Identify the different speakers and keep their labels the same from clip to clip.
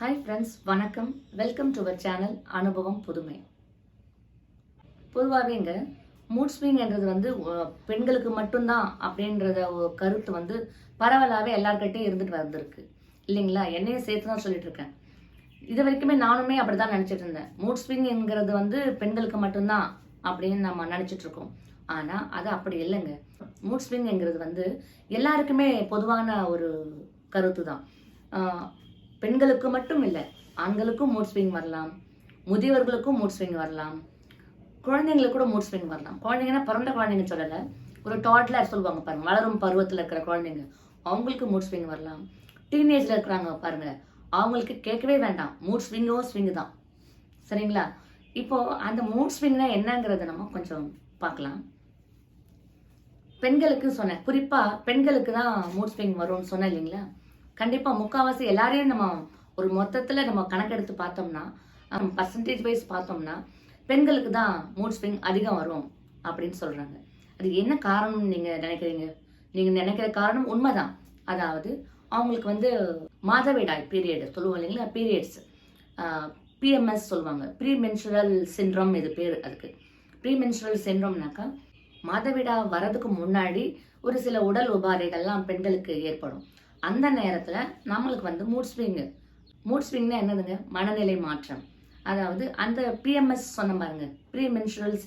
Speaker 1: Hi friends வணக்கம். Welcome to our channel அனுபவம் புதுமை பொதுவாகவேங்க மூட் ஸ்விங்ன்றது வந்து பெண்களுக்கு மட்டும்தான் அப்படின்றத கருத்து வந்து பரவலாகவே எல்லாருக்கிட்டையும் இருந்துட்டு வந்திருக்கு. இல்லைங்களா? என்னையும் சேர்த்து தான் சொல்லிட்டு இருக்கேன். இது வரைக்குமே நானுமே அப்படிதான் நினச்சிட்டு இருந்தேன். மூட் ஸ்விங்ங்கிறது வந்து பெண்களுக்கு மட்டும்தான் அப்படின்னு நம்ம நினைச்சிட்டு இருக்கோம். அது அப்படி இல்லைங்க. மூட் ஸ்விங்ங்கிறது வந்து எல்லாருக்குமே பொதுவான ஒரு கருத்து தான் பெண்களுக்கு மட்டும் இல்லை ஆண்களுக்கும் மூட் ஸ்விங் வரலாம் முதியவர்களுக்கும் மூட் ஸ்விங் வரலாம் குழந்தைங்களுக்கு கூட மூட் ஸ்விங் வரலாம். குழந்தைங்கன்னா பிறந்த குழந்தைங்க சொல்லலை ஒரு டாட்லர் சொல்லுவாங்க பாருங்க வளரும் பருவத்தில் இருக்கிற குழந்தைங்க அவங்களுக்கு மூட் ஸ்விங் வரலாம். டீனேஜில் இருக்கிறாங்க பாருங்க அவங்களுக்கு கேட்கவே வேண்டாம் மூட் ஸ்விங்கோ ஸ்விங்கு தான். சரிங்களா? இப்போ அந்த மூட் ஸ்விங்னா என்னங்கிறத நம்ம கொஞ்சம் பார்க்கலாம். பெண்களுக்கு சொன்னேன் குறிப்பாக பெண்களுக்கு தான் மூட் ஸ்விங் வரும்னு சொன்னேன் இல்லைங்களா? கண்டிப்பா முக்கால்வாசி எல்லாரையும் நம்ம ஒரு மொத்தத்துல நம்ம கணக்கெடுத்து பார்த்தோம்னா பர்சன்டேஜ் வைஸ் பார்த்தோம்னா பெண்களுக்கு தான் மூட் ஸ்விங் அதிகம் வரும் அப்படின்னு சொல்றாங்க. அது என்ன காரணம்னு நீங்க நினைக்கிறீங்க? நீங்க நினைக்கிற காரணம் உண்மைதான். அதாவது அவங்களுக்கு வந்து மாதவிடாய் பீரியட் சொல்லுவோம் இல்லைங்களா? பீரியட்ஸ் பிஎம்எஸ் சொல்லுவாங்க. ப்ரீ மென்சுரல் இது பேர் அதுக்கு. ப்ரீ மென்சுரல் மாதவிடா வரதுக்கு முன்னாடி ஒரு சில உடல் உபாதைகள்லாம் பெண்களுக்கு ஏற்படும். அந்த நேரத்தில் நம்மளுக்கு வந்து மூட் ஸ்விங்கு மூட் ஸ்விங்னா என்னதுங்க? மனநிலை மாற்றம். அதாவது அந்த பிஎம்எஸ் சொன்ன பாருங்க. ப்ரீ மென்சுரல்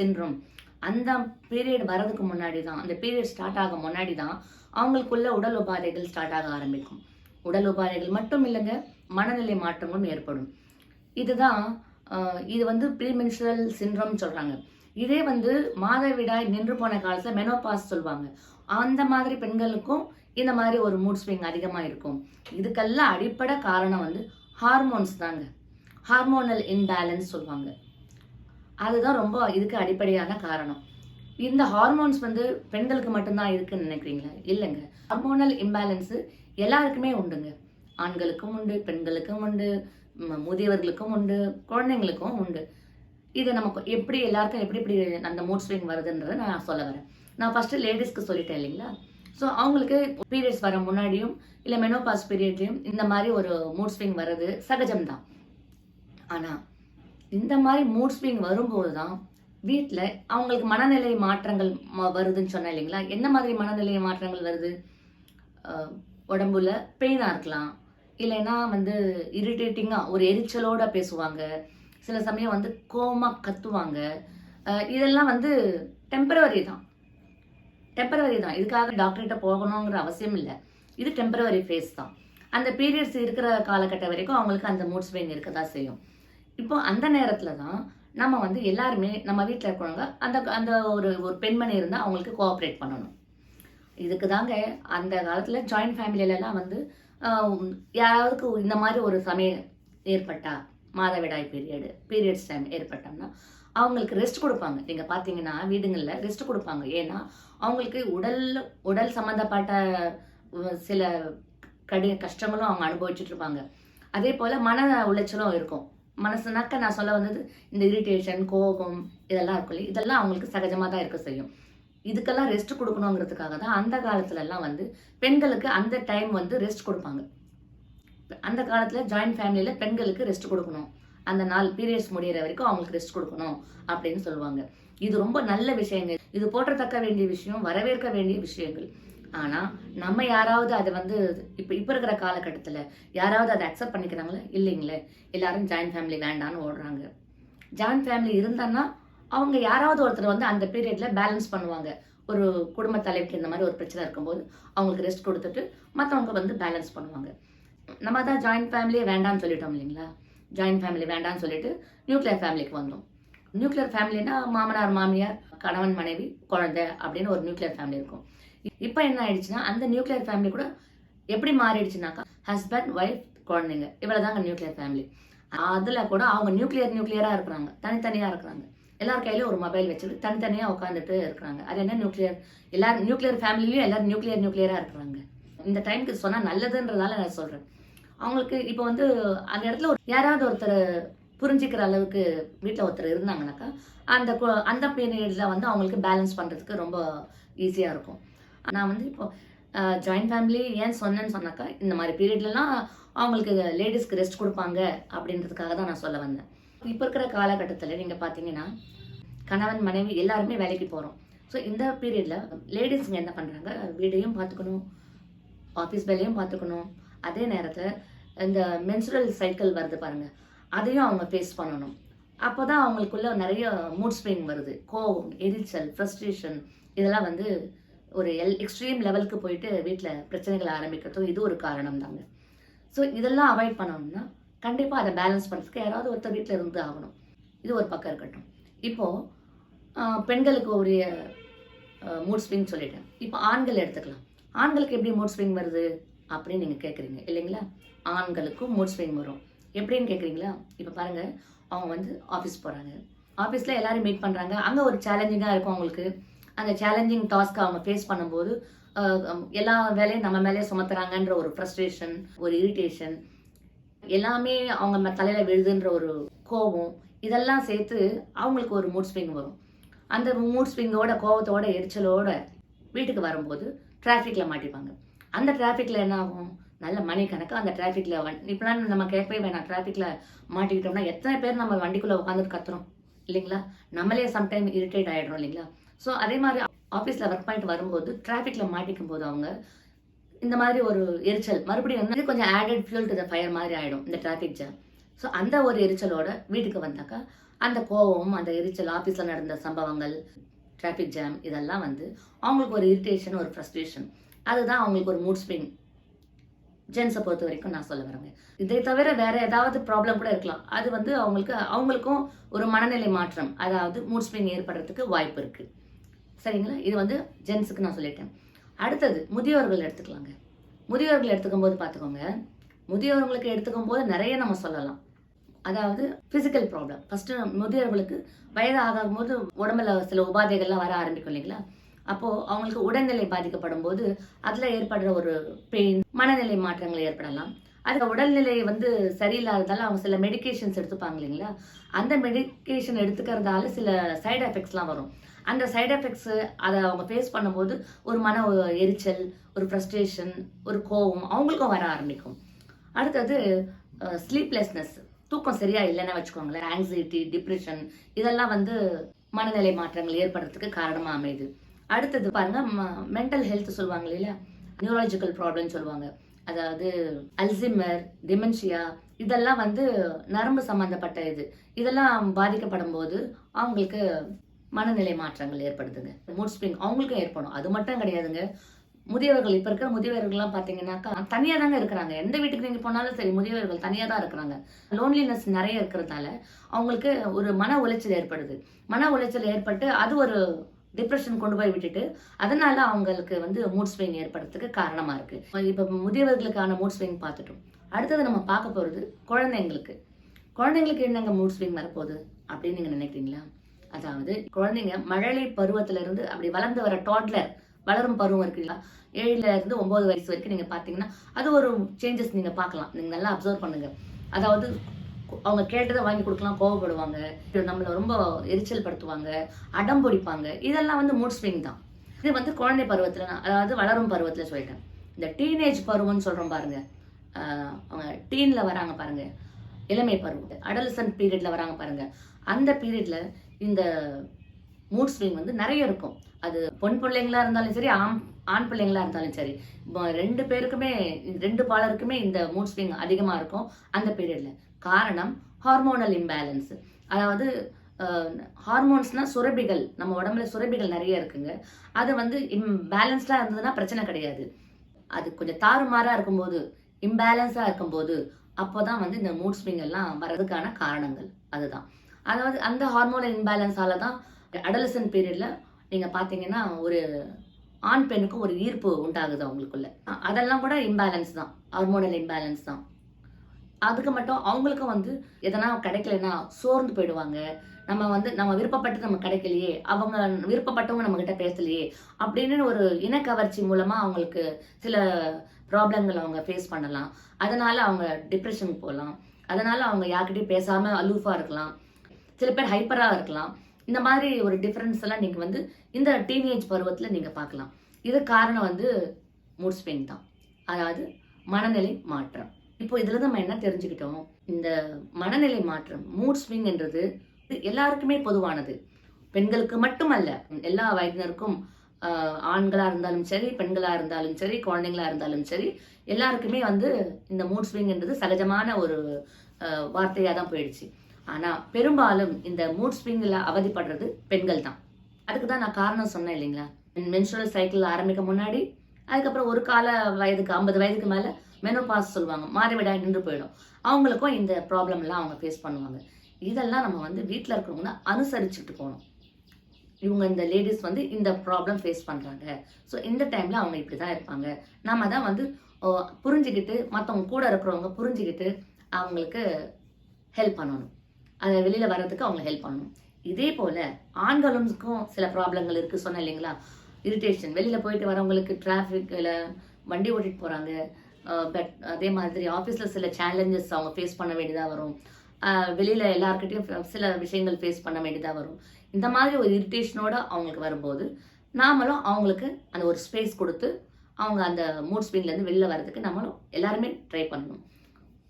Speaker 1: அந்த பீரியட் வரதுக்கு முன்னாடி தான் அந்த பீரியட் ஸ்டார்ட் ஆக முன்னாடி தான் அவங்களுக்குள்ள உடல் உபாதைகள் ஸ்டார்ட் ஆக ஆரம்பிக்கும். உடல் உபாதைகள் மட்டும் இல்லைங்க மனநிலை மாற்றங்களும் ஏற்படும். இதுதான் இது வந்து ப்ரீமென்சுரல் சின்ட்ரோம் சொல்கிறாங்க இதே வந்து மாதவிடாய் நின்று போன காலத்தில் மெனோபாஸ் சொல்லுவாங்க அந்த மாதிரி பெண்களுக்கும் இந்த மாதிரி ஒரு மூட் ஸ்விங் அதிகமாக இருக்கும். இதுக்கெல்லாம் அடிப்படை காரணம் வந்து ஹார்மோன்ஸ் தாங்க. ஹார்மோனல் இன்பேலன்ஸ் சொல்லுவாங்க. அதுதான் ரொம்ப இதுக்கு அடிப்படையான காரணம். இந்த ஹார்மோன்ஸ் வந்து பெண்களுக்கு மட்டும்தான் இருக்குன்னு நினைக்கிறீங்களா? இல்லைங்க. ஹார்மோனல் இம்பேலன்ஸு எல்லாருக்குமே உண்டுங்க. ஆண்களுக்கும் உண்டு பெண்களுக்கும் உண்டு முதியவர்களுக்கும் உண்டு குழந்தைங்களுக்கும் உண்டு. இது நமக்கு எப்படி எல்லாருக்கும் எப்படி எப்படி அந்த மூட் ஸ்விங் வருதுன்றதை நான் சொல்ல வரேன். நான் ஃபஸ்ட்டு லேடிஸ்க்கு சொல்லிட்டேன் இல்லைங்களா? ஸோ அவங்களுக்கு பீரியட்ஸ் வர முன்னாடியும் இல்லை மெனோபாஸ் பீரியட்லையும் இந்த மாதிரி ஒரு மூட் ஸ்விங் வர்றது சகஜம்தான். ஆனால் இந்த மாதிரி மூட் ஸ்விங் வரும்போது தான் வீட்டில் அவங்களுக்கு மனநிலை மாற்றங்கள் ம- வருதுன்னு சொன்னேன் இல்லைங்களா? என்ன மாதிரி மனநிலை மாற்றங்கள் வருது? உடம்புல பெயினாக இருக்கலாம். இல்லைன்னா வந்து இரிட்டேட்டிங்காக ஒரு எரிச்சலோட பேசுவாங்க. சில சமயம் வந்து கோவமாக கத்துவாங்க. இதெல்லாம் வந்து டெம்பரவரி தான். டெம்பரவரி தான். இதுக்காக டாக்டர்கிட்ட போகணுங்கிற அவசியம் இல்லை. இது டெம்பரவரி ஃபேஸ் தான். அந்த பீரியட்ஸ் இருக்கிற காலகட்டம் வரைக்கும் அவங்களுக்கு அந்த மூட் ஸ்விங் இருக்க தான் செய்யும். இப்போ அந்த நேரத்தில் தான் நம்ம வந்து எல்லாருமே நம்ம வீட்டில் இருக்கிறவங்க அந்த அந்த ஒரு ஒரு பெண்மணி இருந்தால் அவங்களுக்கு கோஆப்ரேட் பண்ணணும். இதுக்கு தாங்க அந்த காலத்தில் ஜாயிண்ட் ஃபேமிலியிலலாம் வந்து யாராவதுக்கு இந்த மாதிரி ஒரு சமயம் ஏற்பட்டா மாதவிடாய் பீரியடு பீரியட்ஸ் டைம் ஏற்பட்டோம்னா அவங்களுக்கு ரெஸ்ட் கொடுப்பாங்க. நீங்கள் பார்த்தீங்கன்னா வீடுங்களில் ரெஸ்ட் கொடுப்பாங்க. ஏன்னா அவங்களுக்கு உடல் உடல் சம்மந்தப்பட்ட சில கடி கஷ்டங்களும் அவங்க அனுபவிச்சுட்டு இருப்பாங்க. அதே போல் மன உளைச்சலும் இருக்கும். மனசுனாக்க நான் சொல்ல வந்தது இந்த இரிட்டேஷன் கோபம் இதெல்லாம் இருக்கும் இல்லையா? இதெல்லாம் அவங்களுக்கு சகஜமாக தான் இருக்க செய்யும். இதுக்கெல்லாம் ரெஸ்ட் கொடுக்கணுங்கிறதுக்காக தான் அந்த காலத்துலலாம் வந்து பெண்களுக்கு அந்த டைம் வந்து ரெஸ்ட் கொடுப்பாங்க. அந்த காலத்தில் ஜாயிண்ட் ஃபேமிலியில் பெண்களுக்கு ரெஸ்ட் கொடுக்கணும். அந்த நாள் பீரியட்ஸ் முடியிற வரைக்கும் அவங்களுக்கு ரெஸ்ட் கொடுக்கணும் அப்படின்னு சொல்லுவாங்க. இது ரொம்ப நல்ல விஷயங்கள். இது போற்றத்தக்க வேண்டிய விஷயம் வரவேற்க வேண்டிய விஷயங்கள். ஆனால் நம்ம யாராவது அதை வந்து இப்போ இப்போ இருக்கிற காலகட்டத்தில் யாராவது அதை அக்செப்ட் பண்ணிக்கிறாங்களா? இல்லைங்களே. எல்லாரும் ஜாயிண்ட் ஃபேமிலி வேண்டான்னு ஓடுறாங்க. ஜாயிண்ட் ஃபேமிலி இருந்தான்னா அவங்க யாராவது ஒருத்தர் வந்து அந்த பீரியடில் பேலன்ஸ் பண்ணுவாங்க. ஒரு குடும்ப தலைவிக்கு இந்த மாதிரி ஒரு பிரச்சனை இருக்கும்போது அவங்களுக்கு ரெஸ்ட் கொடுத்துட்டு மற்றவங்க வந்து பேலன்ஸ் பண்ணுவாங்க. நம்ம தான் ஜாயிண்ட் ஃபேமிலியே வேண்டாம்னு சொல்லிட்டோம் இல்லைங்களா? ஜாயிண்ட் ஃபேமிலி வேண்டாம்னு சொல்லிட்டு நியூக்ளியர் ஃபேமிலிக்கு வந்தோம். நியூக்ளியர் ஃபேமிலினா மாமனார் மாமியார் கணவன் மனைவி குழந்தை அப்படின்னு ஒரு நியூக்ளியர் ஃபேமிலி இருக்கும். இப்போ என்ன ஆயிடுச்சுன்னா அந்த நியூக்ளியர் ஃபேமிலி கூட எப்படி மாறிடுச்சுனாக்கா ஹஸ்பண்ட் ஒய்ஃப் குழந்தைங்க இவ்வளவுதாங்க நியூக்ளியர் ஃபேமிலி அதில் கூட அவங்க நியூக்ளியர் நியூக்ளியரா இருக்கிறாங்க. தனித்தனியா இருக்கிறாங்க. எல்லார் கையிலையும் ஒரு மொபைல் வச்சுட்டு தனித்தனியாக உட்காந்துட்டு இருக்கிறாங்க. அது என்ன நியூக்ளியர் எல்லாரும் நியூக்ளியர் ஃபேமிலியும் எல்லாரும் நியூக்ளியர் நியூக்ளியராக இருக்கிறாங்க. இந்த டைம்க்கு சொன்னால் நல்லதுன்றதால நான் சொல்றேன். அவங்களுக்கு இப்போ வந்து அந்த இடத்துல ஒரு யாராவது ஒருத்தர் புரிஞ்சுக்கிற அளவுக்கு வீட்டில் ஒருத்தர் இருந்தாங்கனாக்கா அந்த அந்த பீரியடில் வந்து அவங்களுக்கு பேலன்ஸ் பண்ணுறதுக்கு ரொம்ப ஈஸியாக இருக்கும். நான் வந்து இப்போ ஜாயின்ட் ஃபேமிலி ஏன் சொன்னேன்னு சொன்னாக்கா இந்த மாதிரி பீரியட்லலாம் அவங்களுக்கு லேடிஸ்க்கு ரெஸ்ட் கொடுப்பாங்க அப்படின்றதுக்காக தான் நான் சொல்ல வந்தேன். இப்போ இருக்கிற காலகட்டத்தில் நீங்கள் பார்த்தீங்கன்னா கணவன் மனைவி எல்லாருமே வேலைக்கு போகிறோம் ஸோ இந்த பீரியடில் லேடிஸுங்க என்ன பண்ணுறாங்க வீடையும் பார்த்துக்கணும் ஆஃபீஸ் வேலையும் பார்த்துக்கணும் அதே நேரத்தில் இந்த மென்சுரல் சைக்கிள் வருது பாருங்கள் அதையும் அவங்க ஃபேஸ் பண்ணணும். அப்போ தான் அவங்களுக்குள்ள நிறைய மூட் ஸ்விங் வருது. கோவம் எரிச்சல் ஃப்ரஸ்ட்ரேஷன் இதெல்லாம் வந்து ஒரு எல் எக்ஸ்ட்ரீம் லெவலுக்கு போயிட்டு வீட்டில் பிரச்சனைகளை ஆரம்பிக்கிறதும் இது ஒரு காரணம் தாங்க. ஸோ இதெல்லாம் அவாய்ட் பண்ணணும்னா கண்டிப்பாக அதை பேலன்ஸ் பண்ணுறதுக்கு யாராவது ஒருத்தர் வீட்டில் இருந்து ஆகணும். இது ஒரு பக்கம் இருக்கட்டும். இப்போது பெண்களுக்கு உரிய மூட் ஸ்விங் சொல்லிட்டேன். இப்போ ஆண்கள் எடுத்துக்கலாம். ஆண்களுக்கு எப்படி மூட் ஸ்விங் வருது அப்படின்னு நீங்கள் கேட்குறீங்க இல்லைங்களா? ஆண்களுக்கும் மூட் ஸ்விங் வரும். எப்படின்னு கேட்குறீங்களா இப்போ பாருங்கள் அவங்க வந்து ஆஃபீஸ் போகிறாங்க ஆஃபீஸில் எல்லோரும் மீட் பண்ணுறாங்க அங்கே ஒரு சேலஞ்சிங்காக இருக்கும் அவங்களுக்கு. அந்த சேலஞ்சிங் டாஸ்க்கை அவங்க ஃபேஸ் பண்ணும்போது எல்லா வேலையும் நம்ம மேலே சுமத்துறாங்கன்ற ஒரு ஃப்ரஸ்ட்ரேஷன் ஒரு இரிட்டேஷன் எல்லாமே அவங்க தலையில் விழுதுன்ற ஒரு கோபம் இதெல்லாம் சேர்த்து அவங்களுக்கு ஒரு மூட் ஸ்விங் வரும். அந்த மூட் ஸ்விங்கோட கோபத்தோட எரிச்சலோட வீட்டுக்கு வரும்போது டிராஃபிக்கில் மாட்டிப்பாங்க. அந்த டிராஃபிக்கில் என்ன ஆகும்? நல்ல மணி கணக்கு அந்த டிராஃபிக்ல இப்பெல்லாம் நம்ம கேட்கவே வேணாம். டிராஃபிக்கில் மாட்டிக்கிட்டோம்னா எத்தனை பேர் நம்ம வண்டிக்குள்ளே உட்காந்துட்டு கத்துறோம். இல்லைங்களா? நம்மளே சம்டைம் இரிட்டேட் ஆகிடும் இல்லைங்களா? ஸோ அதே மாதிரி ஆஃபீஸில் ஒர்க் பண்ணிட்டு வரும்போது டிராஃபிக்கில் மாட்டிக்கும் போது அவங்க இந்த மாதிரி ஒரு எரிச்சல் மறுபடியும் வந்து கொஞ்சம் added fuel to the fire மாதிரி ஆகிடும் இந்த டிராஃபிக் ஜாம் ஸோ அந்த ஒரு எரிச்சலோட வீட்டுக்கு வந்தாக்கா அந்த கோபம் அந்த எரிச்சல் ஆஃபீஸில் நடந்த சம்பவங்கள் டிராஃபிக் ஜாம் இதெல்லாம் வந்து அவங்களுக்கு ஒரு இரிட்டேஷன் ஒரு ஃப்ரஸ்ட்ரேஷன் அதுதான் அவங்களுக்கு ஒரு மூட் ஸ்விங் ஜென்ஸை பொறுத்த வரைக்கும் நான் சொல்ல வரேங்க. இதை தவிர வேற ஏதாவது ப்ராப்ளம் கூட இருக்கலாம். அது வந்து அவங்களுக்கு அவங்களுக்கும் ஒரு மனநிலை மாற்றம் அதாவது மூட் ஸ்விங் ஏற்படுறதுக்கு வாய்ப்பு இருக்கு. சரிங்களா? இது வந்து ஜென்ஸுக்கு நான் சொல்லிட்டேன். அடுத்தது முதியோர்கள் எடுத்துக்கலாங்க. முதியோர்கள் எடுத்துக்கும் போது பார்த்துக்கோங்க. முதியோர்களுக்கு எடுத்துக்கும் போது நிறைய நம்ம சொல்லலாம். அதாவது ஃபிசிக்கல் ப்ராப்ளம் ஃபஸ்ட்டு முதியோர்களுக்கு வயது ஆகும் போது உடம்புல சில உபாதைகள்லாம் வர ஆரம்பிக்கும் இல்லைங்களா? அப்போது அவங்களுக்கு உடல்நிலை பாதிக்கப்படும் போது அதில் ஏற்படுற ஒரு பெயின் மனநிலை மாற்றங்கள் ஏற்படலாம். அதுக்கு உடல்நிலை வந்து சரியில்லாததால அவங்க சில மெடிகேஷன்ஸ் எடுத்துப்பாங்க இல்லைங்களா? அந்த மெடிக்கேஷன் எடுத்துக்கிறதால சில சைடு எஃபெக்ட்ஸ்லாம் வரும். அந்த சைடு எஃபெக்ட்ஸு அதை அவங்க ஃபேஸ் பண்ணும்போது ஒரு மன எரிச்சல் ஒரு ஃப்ரஸ்ட்ரேஷன் ஒரு கோவம் அவங்களுக்கும் வர ஆரம்பிக்கும். அடுத்தது ஸ்லீப்லெஸ்னஸ் தூக்கம் சரியா இல்லைன்னு வச்சுக்கோங்களேன். ஆங்ஸைட்டி டிப்ரெஷன் இதெல்லாம் வந்து மனநிலை மாற்றங்கள் ஏற்படுறதுக்கு காரணமாக அமையுது. அடுத்தது பாருங்க மென்டல் ஹெல்த் சொல்லுவாங்க இல்லையா? நியூரலாஜிக்கல் ப்ராப்ளம் சொல்லுவாங்க. அதாவது அல்சிமர் டிமென்ஷியா இதெல்லாம் வந்து நரம்பு சம்பந்தப்பட்ட இது. இதெல்லாம் பாதிக்கப்படும் போது அவங்களுக்கு மனநிலை மாற்றங்கள் ஏற்படுதுங்க. மூட் ஸ்விங் அவங்களுக்கும் ஏற்படும். அது மட்டும் கிடையாதுங்க. முதியவர்கள் இப்போ இருக்கிற முதியவர்கள்லாம் பார்த்தீங்கன்னாக்கா தனியாக தாங்க இருக்கிறாங்க. எந்த வீட்டுக்கு நீங்கள் போனாலும் சரி முதியவர்கள் தனியாக தான் இருக்கிறாங்க. லோன்லினஸ் நிறைய இருக்கிறதால அவங்களுக்கு ஒரு மன உளைச்சல் ஏற்படுது. மன உளைச்சல் ஏற்பட்டு அது ஒரு டிப்ரெஷன் கொண்டு போய் விட்டுட்டு அதனால அவங்களுக்கு வந்து மூட் ஸ்விங் ஏற்படுறதுக்கு காரணமா இருக்கு. இப்போ முதியவர்களுக்கான மூட் ஸ்விங் பார்த்துட்டோம். அடுத்தது நம்ம பார்க்க போகிறது குழந்தைங்களுக்கு. குழந்தைங்களுக்கு என்னங்க மூட் ஸ்விங் வரப்போகுது அப்படின்னு நீங்கள் நினைக்கிறீங்களா? அதாவது குழந்தைங்க மழலை பருவத்திலிருந்து அப்படி வளர்ந்து வர டாட்லர் வளரும் பருவம் இருக்குங்களா ஏழுல இருந்து ஒன்பது வயசு வரைக்கும் நீங்கள் பார்த்தீங்கன்னா அது ஒரு சேஞ்சஸ் நீங்கள் பார்க்கலாம். நீங்கள் நல்லா அப்சர்வ் பண்ணுங்க. அதாவது அவங்க கேட்டதை வாங்கி கொடுக்கலாம் கோவப்படுவாங்க. நம்மளை ரொம்ப எரிச்சல் படுத்துவாங்க அடம் பிடிப்பாங்க. இதெல்லாம் வந்து மூட் ஸ்விங் தான். இது வந்து குழந்தை பருவத்தில் நான் அதாவது வளரும் பருவத்தில் சொல்லிட்டேன். இந்த டீனேஜ் பருவம்னு சொல்கிறோம் பாருங்க. அவங்க டீனில் வராங்க பாருங்க. இளமை பருவம். அடலசன் பீரியடில் வராங்க பாருங்க. அந்த பீரியடில் இந்த மூட் ஸ்விங் வந்து நிறைய இருக்கும். அது பொன் பிள்ளைங்களா இருந்தாலும் சரி ஆண் ஆண் பிள்ளைங்களா இருந்தாலும் சரி ரெண்டு பேருக்குமே ரெண்டு பாலருக்குமே இந்த மூட் ஸ்விங் அதிகமாக இருக்கும் அந்த பீரியடில் காரணம் ஹார்மோனல் இம்பேலன்ஸ் அதாவது ஹார்மோன்ஸ்னால் சுரபிகள் நம்ம உடம்புல சுரபிகள் நிறைய இருக்குங்க. அது வந்து இம்பேலன்ஸ்டாக இருந்ததுன்னா பிரச்சனை கிடையாது. அது கொஞ்சம் தாறுமாறாக இருக்கும்போது இம்பேலன்ஸாக இருக்கும்போது அப்போ தான் வந்து இந்த மூட் ஸ்விங் எல்லாம் வர்றதுக்கான காரணங்கள். அதுதான். அதாவது அந்த ஹார்மோனல் இம்பேலன்ஸால தான் அடலசன் பீரியடில் நீங்கள் பார்த்தீங்கன்னா ஒரு ஆண் பெண்ணுக்கு ஒரு ஈர்ப்பு உண்டாகுது அவங்களுக்குள்ள. அதெல்லாம் கூட இம்பேலன்ஸ் தான். ஹார்மோனல் இம்பேலன்ஸ் தான். அதுக்கு மட்டும் அவங்களுக்கும் வந்து எதனா கிடைக்கலன்னா சோர்ந்து போயிடுவாங்க. நம்ம வந்து நம்ம விருப்பப்பட்டு நம்ம கிடைக்கலையே அவங்க விருப்பப்பட்டவங்க நம்ம கிட்ட பேசலையே அப்படின்னு ஒரு இனக்கவர்ச்சி மூலமா அவங்களுக்கு சில ப்ராப்ளங்கள் அவங்க ஃபேஸ் பண்ணலாம். அதனால அவங்க டிப்ரெஷனுக்கு போகலாம். அதனால அவங்க யார்கிட்டயும் பேசாம அலூஃபா இருக்கலாம். சில பேர் ஹைப்பரா இருக்கலாம். இந்த மாதிரி ஒரு டிஃப்ரென்ஸ் எல்லாம் நீங்க வந்து இந்த டீனேஜ் பருவத்தில் நீங்க பார்க்கலாம். இது காரணம் வந்து மூட் ஸ்விங் தான். அதாவது மனநிலை மாற்றம். இப்போ இதில் நம்ம என்ன தெரிஞ்சுக்கிட்டோம்? இந்த மனநிலை மாற்றம் மூட் ஸ்விங் என்றது எல்லாருக்குமே பொதுவானது. பெண்களுக்கு மட்டுமல்ல எல்லா வயதினருக்கும் ஆண்களாக இருந்தாலும் சரி பெண்களாக இருந்தாலும் சரி குழந்தைங்களா இருந்தாலும் சரி எல்லாருக்குமே வந்து இந்த மூட் ஸ்விங்ன்றது சகஜமான ஒரு வார்த்தையாக தான் போயிடுச்சு. ஆனால் பெரும்பாலும் இந்த மூட் ஸ்விங்கில் அவதிப்படுறது பெண்கள் தான். அதுக்கு தான் நான் காரணம் சொன்னேன் இல்லைங்களா? மென்சுரல் சைக்கிள் ஆரம்பிக்க முன்னாடி அதுக்கப்புறம் ஒரு கால வயதுக்கு ஐம்பது வயதுக்கு மேல மெனோபாஸ் சொல்லுவாங்க. மாறிவிடாய் நின்று போயிடும். அவங்களுக்கும் இந்த ப்ராப்ளம் எல்லாம் அவங்க ஃபேஸ் பண்ணுவாங்க. இதெல்லாம் நம்ம வந்து வீட்டில் இருக்கிறவங்க அனுசரிச்சுட்டு போகணும். இவங்க இந்த லேடிஸ் வந்து இந்த ப்ராப்ளம் ஃபேஸ் பண்ணுறாங்க ஸோ இந்த டைமில் அவங்க இப்படி தான் இருப்பாங்க. நம்ம தான் வந்து புரிஞ்சுக்கிட்டு மற்றவங்க கூட இருக்கிறவங்க புரிஞ்சுக்கிட்டு அவங்களுக்கு ஹெல்ப் பண்ணணும். அதை வெளியில் வர்றதுக்கு அவங்க ஹெல்ப் பண்ணணும். இதே போல் ஆண்களுக்கும் சில ப்ராப்ளங்கள் இருக்குது சொன்னேன் இல்லைங்களா? இரிட்டேஷன் வெளியில் போயிட்டு வரவங்களுக்கு டிராஃபிக்ல வண்டி ஓட்டிகிட்டு போகிறாங்க பட் அதே மாதிரி ஆஃபீஸில் சில சேலஞ்சஸ் அவங்க ஃபேஸ் பண்ண வேண்டியதாக வரும். வெளியில் எல்லாருக்கிட்டையும் சில விஷயங்கள் ஃபேஸ் பண்ண வேண்டியதாக வரும். இந்த மாதிரி ஒரு இரிட்டேஷனோடு அவங்களுக்கு வரும்போது நாமளும் அவங்களுக்கு அந்த ஒரு ஸ்பேஸ் கொடுத்து அவங்க அந்த மூட் ஸ்பீன்லேருந்து வெளில வரதுக்கு நம்மளும் எல்லாருமே ட்ரை பண்ணணும்.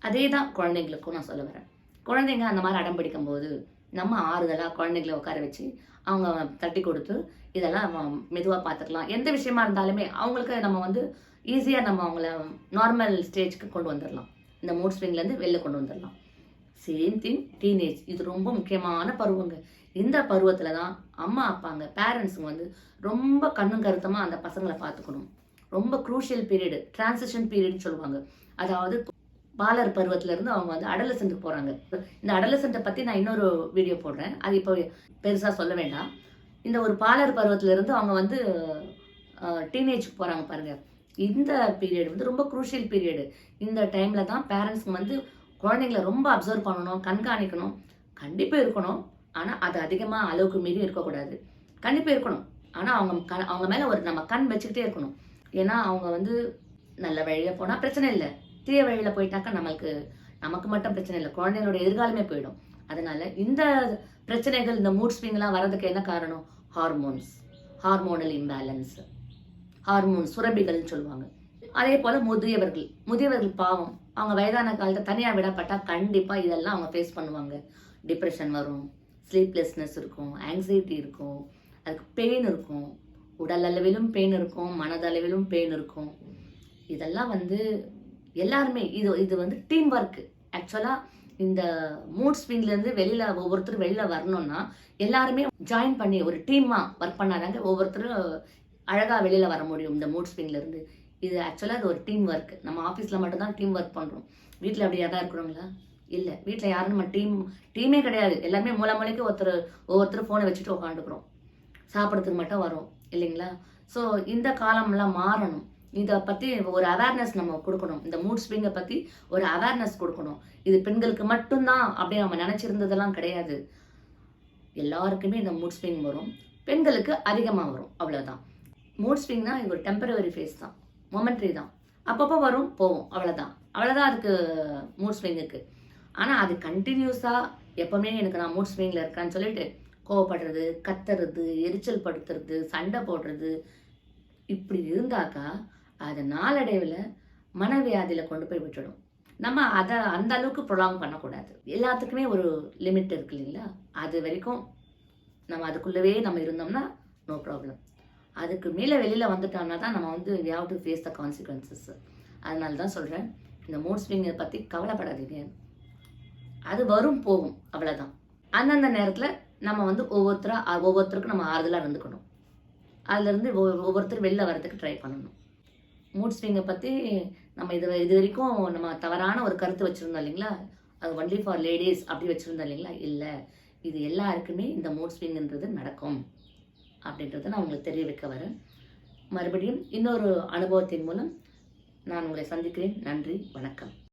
Speaker 1: அதே தான் குழந்தைங்களுக்கும் நான் சொல்ல வரேன். குழந்தைங்க அந்த மாதிரி அடம் பிடிக்கும் போது நம்ம ஆறுதலாக குழந்தைகளை உட்கார வச்சு அவங்க தட்டி கொடுத்து இதெல்லாம் மெதுவாக பார்த்துக்கலாம் எந்த விஷயமா இருந்தாலுமே அவங்களுக்கு நம்ம வந்து ஈஸியாக நம்ம அவங்கள நார்மல் ஸ்டேஜ்க்கு கொண்டு வந்துடலாம் இந்த மூட் ஸ்விங்லேருந்து வெளில கொண்டு வந்துடலாம் சேம் திங் டீனேஜ் இது ரொம்ப முக்கியமான பருவங்க. இந்த பருவத்தில் தான் அம்மா அப்பாங்க பேரண்ட்ஸுங்க வந்து ரொம்ப கண்ணும் கருத்தமாக அந்த பசங்களை பார்த்துக்கணும் ரொம்ப குரூஷியல் பீரியடு டிரான்சிஷன் பீரியட்னு சொல்லுவாங்க. அதாவது பாலர் பருவத்திலேருந்து அவங்க வந்து அடலசென்ட்டுக்கு போகிறாங்க இந்த அடலசென்ட்டை பற்றி நான் இன்னொரு வீடியோ போடுறேன். அது இப்போ பெருசாக சொல்ல வேண்டாம். இந்த ஒரு பாலர் பருவத்திலேருந்து அவங்க வந்து டீனேஜுக்கு போகிறாங்க பாருங்க. இந்த பீரியட் வந்து ரொம்ப குரூஷியல் பீரியடு இந்த டைமில் தான் பேரண்ட்ஸ்க்கு வந்து குழந்தைங்கள ரொம்ப அப்சர்வ் பண்ணணும் கண்காணிக்கணும். கண்டிப்பாக இருக்கணும். ஆனால் அது அதிகமாக அளவுக்கு மீறி இருக்கக்கூடாது. கண்டிப்பாக இருக்கணும். ஆனால் அவங்க கண்- அவங்க மேலே ஒரு நம்ம கண் வச்சுக்கிட்டே இருக்கணும். ஏன்னா அவங்க வந்து நல்ல வழியாக போனால் பிரச்சனை இல்லை. தீய வழியில் போயிட்டாக்கா நம்மளுக்கு நமக்கு மட்டும் பிரச்சனை இல்லை. குழந்தைங்களோட எதிர்காலமே போயிடும். அதனால இந்த பிரச்சனைகள் இந்த மூட் ஸ்விங்லாம் வர்றதுக்கு என்ன காரணம்? ஹார்மோன்ஸ் ஹார்மோனல் இம்பேலன்ஸ் ஹார்மோன் சுரபிகள்னு சொல்லுவாங்க. அதே போல் முதியவர்கள். முதியவர்கள் பாவம். அவங்க வயதான காலத்தை தனியாக விடப்பட்டா கண்டிப்பாக இதெல்லாம் அவங்க ஃபேஸ் பண்ணுவாங்க. டிப்ரெஷன் வரும். ஸ்லீப்லெஸ்னஸ் இருக்கும். ஆங்ஸைட்டி இருக்கும். அதுக்கு பெயின் இருக்கும். உடல் அளவிலும் பெயின் இருக்கும். மனதளவிலும் பெயின் இருக்கும். இதெல்லாம் வந்து எல்லாருமே இது இது வந்து டீம் ஒர்க்கு ஆக்சுவலாக இந்த மூட் ஸ்விங்லேருந்து வெளியில் ஒவ்வொருத்தரும் வெளியில் வரணும்னா எல்லாருமே ஜாயின் பண்ணி ஒரு டீமாக ஒர்க் பண்ணாதாங்க ஒவ்வொருத்தரும் அழகாக வெளியில் வர முடியும் இந்த மூட் ஸ்விங்லேருந்து இது ஆக்சுவலாக இது ஒரு டீம் ஒர்க் நம்ம ஆஃபீஸில் மட்டும்தான் டீம் ஒர்க் பண்ணுறோம் வீட்டில் அப்படியே தான் இருக்கிறோங்களா? இல்லை. வீட்டில் யாரும் நம்ம டீம் டீமே கிடையாது. எல்லாமே மூளை மூளைக்கு ஒருத்தர் ஒவ்வொருத்தரும் ஃபோனை வச்சுட்டு உட்காந்துக்கிறோம். சாப்பிட்றதுக்கு மட்டும் வரும். இல்லைங்களா? ஸோ இந்த காலம்லாம் மாறணும். இதை பற்றி ஒரு அவேர்னஸ் நம்ம கொடுக்கணும். இந்த மூட் ஸ்விங்கை பற்றி ஒரு அவேர்னஸ் கொடுக்கணும். இது பெண்களுக்கு மட்டும்தான் அப்படி நம்ம நினச்சிருந்ததெல்லாம் கிடையாது. எல்லாருக்குமே இந்த மூட் ஸ்விங் வரும். பெண்களுக்கு அதிகமாக வரும். அவ்வளோதான் மூட் ஸ்விங்னா இது ஒரு டெம்பரவரி ஃபேஸ் தான். மொமெண்ட்ரி தான். அப்பப்போ வரும் போகும். அவ்வளோதான் அவ்வளோதான் அதுக்கு மூட் ஸ்விங்குக்கு ஆனால் அது கண்டினியூஸாக எப்பவுமே எனக்கு நான் மூட் ஸ்விங்கில் இருக்கேன்னு சொல்லிட்டு கோவப்படுறது கத்துறது எரிச்சல் படுத்துறது சண்டை போடுறது இப்படி இருந்தாக்கா அது நாளடைவில் மனவியாதியில் கொண்டு போய் விட்டுடும். நம்ம அதை அந்த அளவுக்கு ப்ரொலாங் பண்ணக்கூடாது. எல்லாத்துக்குமே ஒரு லிமிட் இருக்கு இல்லைங்களா? அது வரைக்கும் நம்ம அதுக்குள்ளவே நம்ம இருந்தோம்னா நோ ப்ராப்ளம் அதுக்கு மேலே வெளியில் வந்துட்டோம்னா தான் நம்ம வந்து we have face the consequences அதனால தான் சொல்கிறேன் இந்த மூட் ஸ்விங்கை பற்றி கவலைப்படாதீங்க. அது வரும் போகும் அவ்வளோதான் அந்தந்த நேரத்தில் நம்ம வந்து ஒவ்வொருத்தராக ஒவ்வொருத்தருக்கும் நம்ம ஆறுதலாக இருந்துக்கணும். அதுலேருந்து ஒவ்வொருத்தர் வெளில வரதுக்கு ட்ரை பண்ணணும். மூட் ஸ்விங்கை பற்றி நம்ம இது இது வரைக்கும் நம்ம தவறான ஒரு கருத்து வச்சுருந்தோம் இல்லைங்களா? அது ஒன்லி ஃபார் லேடிஸ் அப்படி வச்சுருந்தோம் இல்லைங்களா? இல்லை. இது எல்லாருக்குமே இந்த மூட் ஸ்விங்ன்றது நடக்கும் அப்படின்றத நான் உங்களுக்கு தெரிய வைக்க வரேன். மறுபடியும் இன்னொரு அனுபவத்தின் மூலம் நான் உங்களை சந்திக்கிறேன். நன்றி. வணக்கம்.